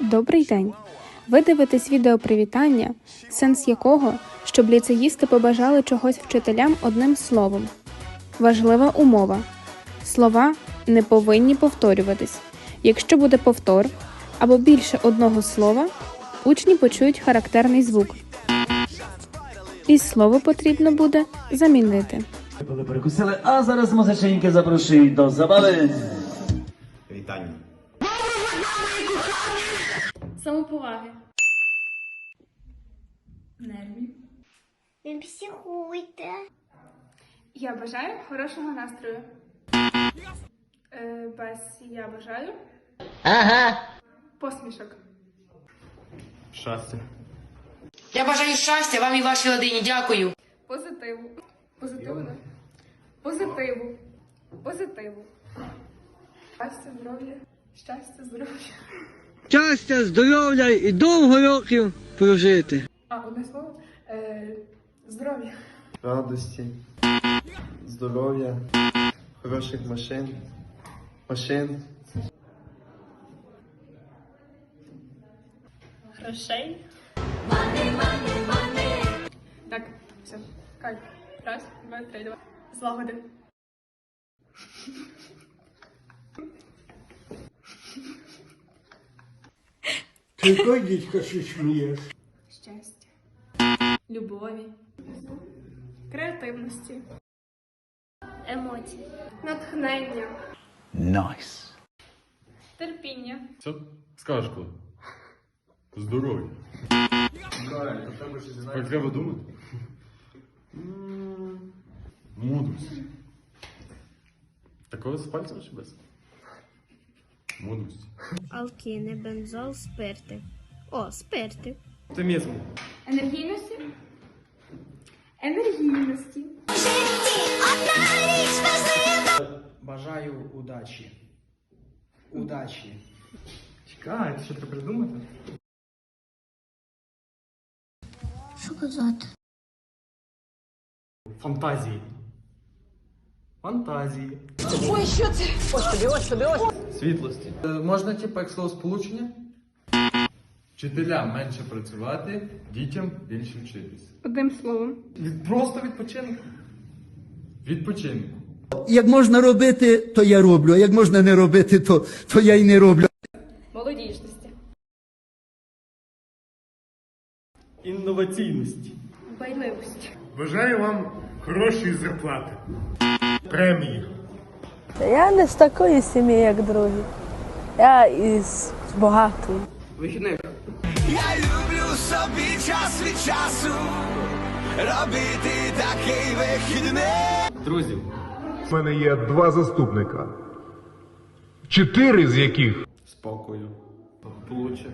Добрий день! Ви дивитесь відео привітання, сенс якого, щоб ліцеїсти побажали чогось вчителям одним словом. Важлива умова: слова не повинні повторюватись. Якщо буде повтор або більше одного слова, учні почують характерний звук. І слово потрібно буде замінити. Перекусили, а зараз музиченьки запрошують до забави. Вітання. Самоповаги. Нервів. Не психуйте. Я бажаю хорошого настрою. Е, без я бажаю. Ага. Посмішок. Щастя. Я бажаю щастя вам і вашій родині. Дякую. Позитиву. Позитиву, да? Позитиву. Позитиву. Щастя, здоров'я. Щастя, здоров'я. щастя, здоров'я і довго років прожити. А, одне слово. Е, здоров'я. Радості. Здоров'я. Хороших машин. Машин. Грошей. Так, все. Кайф. Раз, два, три, два. Злагоди. Який дідько що смієш? Щастя. Любові. Креативності. Емоції. Натхнення. Найс. Терпіння. Все? Скажеш коли? Здоров'я. Так треба думати. М, Мудрість. Такого з пальцем чи без? Мудрість. Алкини, бензол, спирти. О, спирти. Оптимізм. Енергійності. Енергійності. Бажаю удачі. Удачі. Чекай, що треба придумати? Що казати? Фантазії. Фантазії. Ой, що це? Господи, господи, господи. Світлості. Е, Можна, типу, як слово сполучення? Вчителям менше працювати, дітям більше вчитись. Одним словом. Від, просто відпочинок. Відпочинок. Як можна робити, то я роблю, а як можна не робити, то, то я й не роблю. Молодіжності. Інноваційності. Байливості. Бажаю вам хорошої зарплати. Премії. Я не з такої сім'ї, як другі. Я із багатої. Вихідних. Я люблю собі час від часу робити такий вихідний. Друзі, У мене є два заступника. Чотири з яких спокою, благополуччя.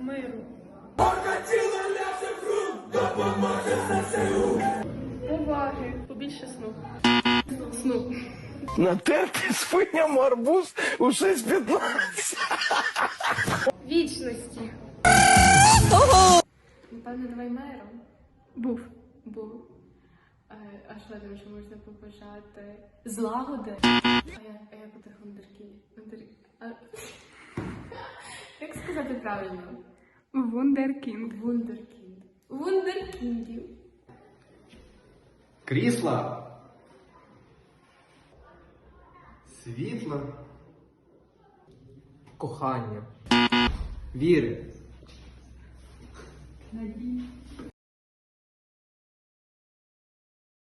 Миру. Поваги. Побільше сну. Сну. Натерти свиням арбуз у 6.15. Вічності. Напевно, давай мером. Був. Був. Е, А що там ще можна побажати? Злагоди. А я, а буде вундеркінд? Як сказати правильно? Вундеркінд. Вундеркінд. Вундеркіндів. Крісла. Світла. Кохання. Віри. Надії.